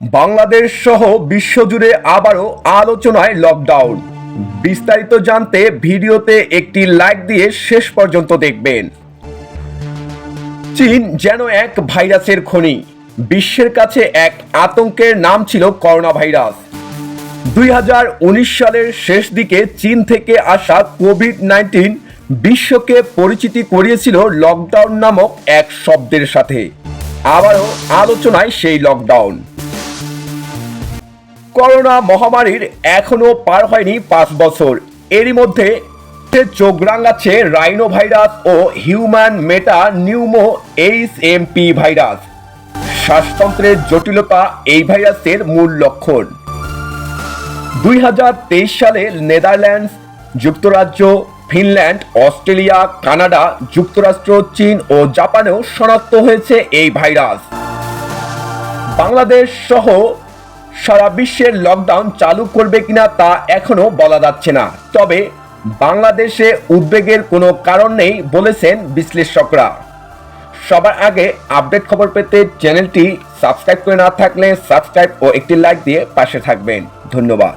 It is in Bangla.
বাংলাদেশ সহ বিশ্বজুড়ে আবারও আলোচনায় লকডাউন বিস্তারিত জানতে ভিডিওতে একটি লাইক দিয়ে শেষ পর্যন্ত দেখবেন। চীন যেন এক ভাইরাসের খনি। বিশ্বের কাছে এক আতঙ্কের নাম ছিল করোনা ভাইরাস দুই হাজার উনিশ সালের শেষ দিকে চীন থেকে আসা কোভিড নাইন্টিন বিশ্বকে পরিচিতি করিয়েছিল লকডাউন নামক এক শব্দের সাথে। আবারও আলোচনায় সেই লকডাউন করোনা মহামারীর এখনও পার হয়নি পাঁচ বছর। এরই মধ্যে চোখ রাঙাচ্ছে রাইনো ভাইরাস ও human meta pneumo H MP virus. শ্বাসতন্ত্রের জটিলতা এই ভাইরাসের মূল লক্ষণ। দুই হাজার তেইশ সালে নেদারল্যান্ডস, যুক্তরাজ্য, ফিনল্যান্ড, অস্ট্রেলিয়া, কানাডা, যুক্তরাষ্ট্র, চীন ও জাপানেও শনাক্ত হয়েছে এই ভাইরাস। বাংলাদেশ সহ সারা বিশ্বের লকডাউন চালু করবে কিনা তা এখনও বলা যাচ্ছে না। তবে বাংলাদেশে উদ্বেগের কোনো কারণ নেই বলেছেন বিশ্লেষকরা। সবার আগে আপডেট খবর পেতে চ্যানেলটি সাবস্ক্রাইব করে না থাকলে সাবস্ক্রাইব ও একটি লাইক দিয়ে পাশে থাকবেন। ধন্যবাদ।